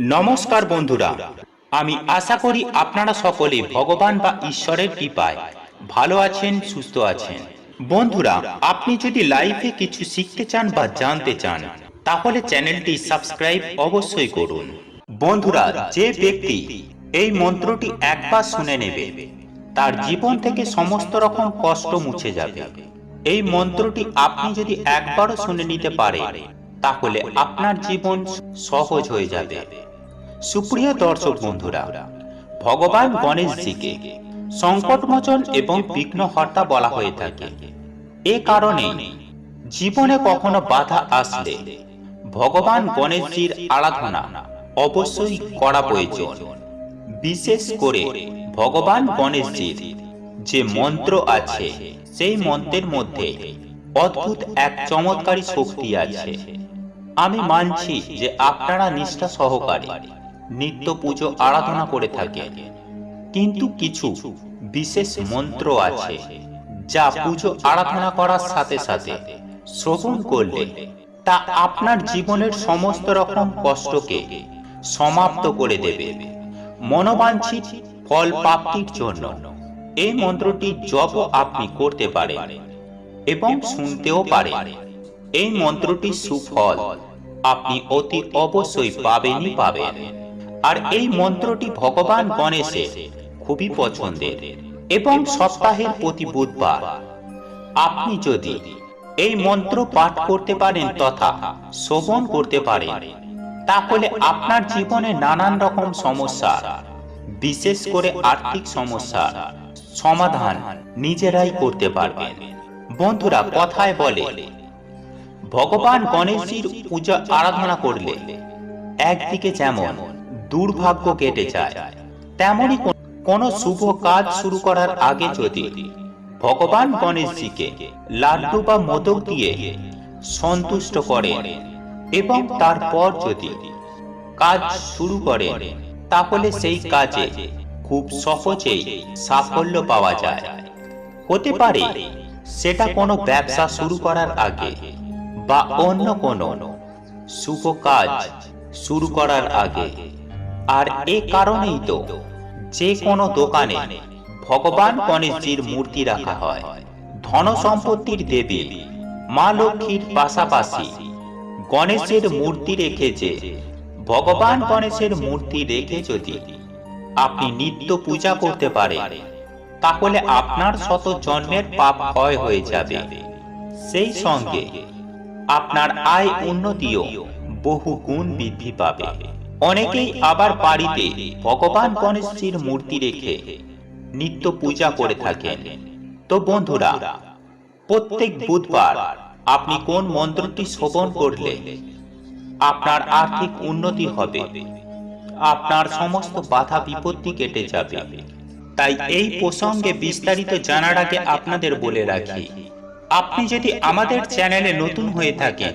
নমস্কার বন্ধুরা, আমি আশা করি আপনারা সকলে ভগবান বা ঈশ্বরের কৃপায় ভালো আছেন, সুস্থ আছেন। বন্ধুরা, আপনি যদি লাইফে কিছু শিখতে চান বা জানতে চান, তাহলে চ্যানেলটি সাবস্ক্রাইব অবশ্যই করুন। বন্ধুরা, যে ব্যক্তি এই মন্ত্রটি একবার শুনে নেবে, তার জীবন থেকে সমস্ত রকম কষ্ট মুছে যাবে। এই মন্ত্রটি আপনি যদি একবারও শুনে নিতে পারেন তাহলে আপনার জীবন সহজ হয়ে যাবে। সুপ্রিয় দর্শক বন্ধুরা, ভগবান গণেশজিকে সংকটমোচন এবং বিঘ্নহর্তা বলা হয়ে থাকে। এ কারণে জীবনে কখনো বাধা আসলে ভগবান গণেশজির আরাধনা অবশ্যই করা প্রয়োজন। বিশেষ করে ভগবান গণেশজির যে মন্ত্র আছে, সেই মন্ত্রের মধ্যে অদ্ভুত এক চমৎকারী শক্তি আছে। আমি মানছি যে আপনারা নিষ্ঠা সহকারে নিত্য পুজো আরাধনা করে থাকেন কিন্তু কিছু বিশেষ মন্ত্র আছে, যা পুজো আরাধনা করার সাথে সাথে শ্রবণ করলে তা আপনার জীবনের সমস্ত রকম কষ্টকে সমাপ্ত করে দেবে। মনোবাঞ্ছিত ফল প্রাপ্তির জন্য এই মন্ত্রটি জপ আপনি করতে পারেন এবং শুনতেও পারেন। এই মন্ত্রটি সুফল, আপনি অতি অবশ্যই পাবেনই পাবেন। আর এই মন্ত্রটি ভগবান গণেশের, খুবই পছন্দের। এবং সপ্তাহের প্রতি বুধবার। আপনি যদি এই মন্ত্র পাঠ করতে পারেন তথা শ্রবণ করতে পারেন, তাহলে আপনার জীবনে নানান রকম সমস্যা, বিশেষ করে আর্থিক সমস্যার সমাধান নিজেরাই করতে পারবেন। বন্ধুরা, কথায় বলে, ভগবান গণেশজির পূজা আরাধনা করলে একদিকে যেমন দুর্ভাগ্য কেটে যায়। তেমনই কোন শুভ কাজ শুরু করার আগে যদি ভগবান গণেশজিকে লাড্ডু বা মোদক দিয়ে সন্তুষ্ট করেন এবং তারপর যদি কাজ শুরু করেন তাহলে সেই কাজে খুব সহজেই সাফল্য পাওয়া যায়। হতে পারে সেটা কোনো ব্যবসা শুরু করার আগে বা অন্য কোনো শুভ কাজ শুরু করার আগে। আর এ কারণেই তো যে কোনো দোকানে ভগবান গণেশজির মূর্তি রাখা হয়, ধন সম্পত্তির দেবী, মা লক্ষ্মীর পাশাপাশি গণেশের মূর্তি রেখে যে ভগবান গণেশের মূর্তি রেখে যদি আপনি নিত্য পূজা করতে পারেন, তাহলে আপনার শত জন্মের পাপ ক্ষয় হয়ে যাবে। সেই সঙ্গে আপনার আয় উন্নতিও বহু গুণ বৃদ্ধি পাবে। অনেকেই আবার বাড়িতে ভগবান গণেশজির মূর্তি রেখে নিত্য পূজা করে থাকেন। তো বন্ধুরা প্রত্যেক বুধবার আপনি কোন মন্ত্রটি শ্রবণ করলে আপনার আর্থিক উন্নতি হবে। আপনার সমস্ত বাধা বিপত্তি কেটে যাবে। তাই এই প্রসঙ্গে বিস্তারিত জানার আগে আপনাদের বলে রাখি। আপনি যদি আমাদের চ্যানেলে নতুন হয়ে থাকেন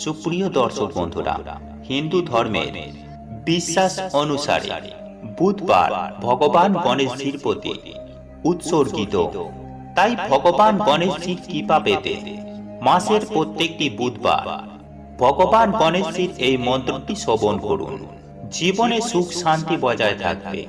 সুপ্রিয় দর্শক বন্ধুরা, হিন্দু ধর্মের বিশ্বাস অনুসারে বুধবার ভগবান গণেশজির প্রতি উৎসর্গিত। তাই ভগবান গণেশজির কৃপা পেতে মাসের প্রত্যেকটি বুধবার ভগবান গণেশজির এই মন্ত্রটি শ্রবণ করুন। জীবনে সুখ শান্তি বজায় থাকবে।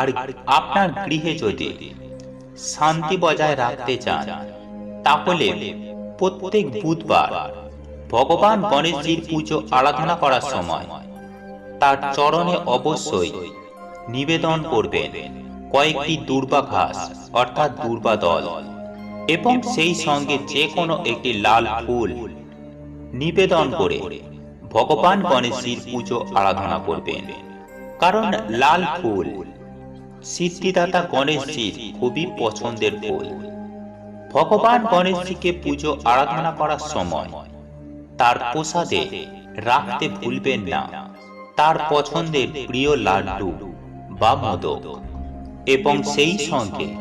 আর আপনার গৃহে যদি শান্তি বজায় রাখতে চান, তাহলে প্রত্যেক বুধবার ভগবান গণেশজির পুজো আরাধনা করার সময় তার চরণে অবশ্যই নিবেদন করবেন কয়েকটি দুর্বা ঘাস, অর্থাৎ দুর্বা দল, এবং সেই সঙ্গে যে কোনো একটি লাল ফুল নিবেদন করে ভগবান গণেশজির পুজো আরাধনা করবেন। কারণ লাল ফুল সিদ্ধিদাতা গণেশজির খুবই পছন্দের ফুল। ভগবান গণেশজিকে পুজো আরাধনা করার সময় তার প্রসাদে রাখতে ভুলবেন না। তার পছন্দের প্রিয় লাড্ডু বা মোদক। এবং সেই সঙ্গে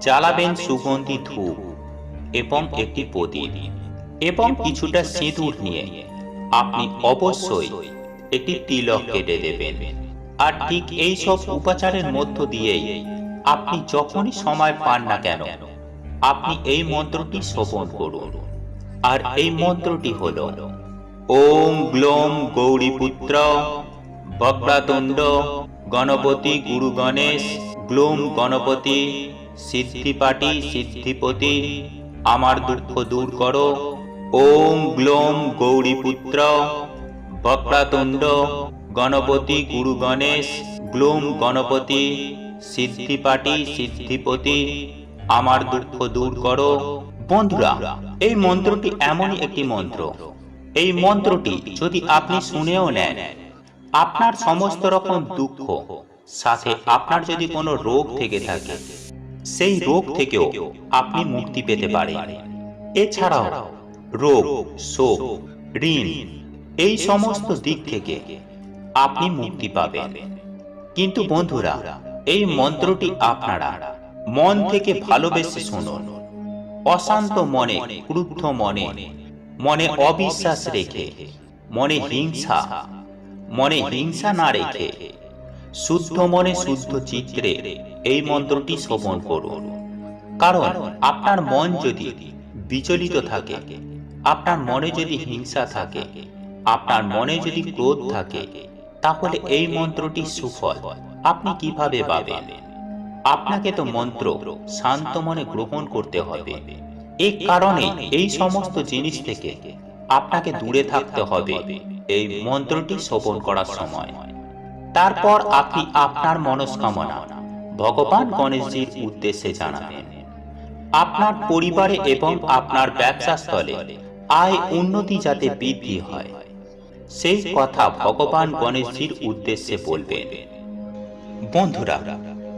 জ্বালাবেন সুগন্ধি ধূপ এবং একটি প্রদীপ। এবং কিছুটা সিঁদুর নিয়ে আপনি অবশ্যই একটি তিলক কেটে দেবেন। আর ঠিক এই সব উপাচারের মধ্য দিয়েই আপনি যখনই সময় পান না কেন, আপনি এই মন্ত্রটি শোপন করুন। আর এই মন্ত্রটি হল, ওম গ্লোম গৌরীপুত্র, বক্রাতুণ্ড, গণপতি গুরু গণেশ, গ্লোম গণপতি, সিদ্ধিপাটি সিদ্ধিপতি, আমার দুঃখ দূর করো। ওম গ্লোম গৌরীপুত্র, বক্রাতুণ্ড, গণপতি গুরু গণেশ, গ্লোম গণপতি, সিদ্ধিপাটি সিদ্ধিপতি, আমার দুঃখ দূর করো। বন্ধুরা, এই মন্ত্রটি এমনই একটি মন্ত্র। এই মন্ত্রটি যদি আপনি শুনেও নেন, আপনার সমস্ত রকম দুঃখ, সাথে আপনার যদি কোনো রোগ থেকে থাকে, সেই রোগ থেকেও আপনি মুক্তি পেতে পারেন। এছাড়াও রোগ, শোক, ঋণ, এই সমস্ত দিক থেকে আপনি মুক্তি পাবেন। কিন্তু বন্ধুরা, এই মন্ত্রটি আপনারা মন থেকে ভালোবেসে শুনুন। অশান্ত মনে ক্রুদ্ধ মনে মনে অবিশ্বাস রেখে মনে হিংসা মনে হিংসা না রেখে শুদ্ধ মনে শুদ্ধ চিত্রে এই মন্ত্রটি শ্রবণ করুন। কারণ আপনার মন যদি বিচলিত থাকে আপনার মনে যদি হিংসা থাকে আপনার মনে যদি ক্রোধ থাকে তাহলে এই মন্ত্রটি সুফল। আপনি কীভাবে পাবেন? আপনাকে তো মন্ত্র শান্ত মনে গ্রহণ করতে হবে। এই কারণে এই সমস্ত জিনিস থেকে আপনাকে দূরে থাকতে হবে। এই মন্ত্রটি শ্রবণ করার সময়। তারপর আপনি আপনার মনস্কামনা ভগবান গণেশজির উদ্দেশ্যে জানাবেন। আপনার পরিবারে এবং আপনার ব্যবসা স্থলে আয় উন্নতি যাতে বৃদ্ধি হয়। সেই কথা ভগবান গণেশজির উদ্দেশ্যে বলবেন। বন্ধুরা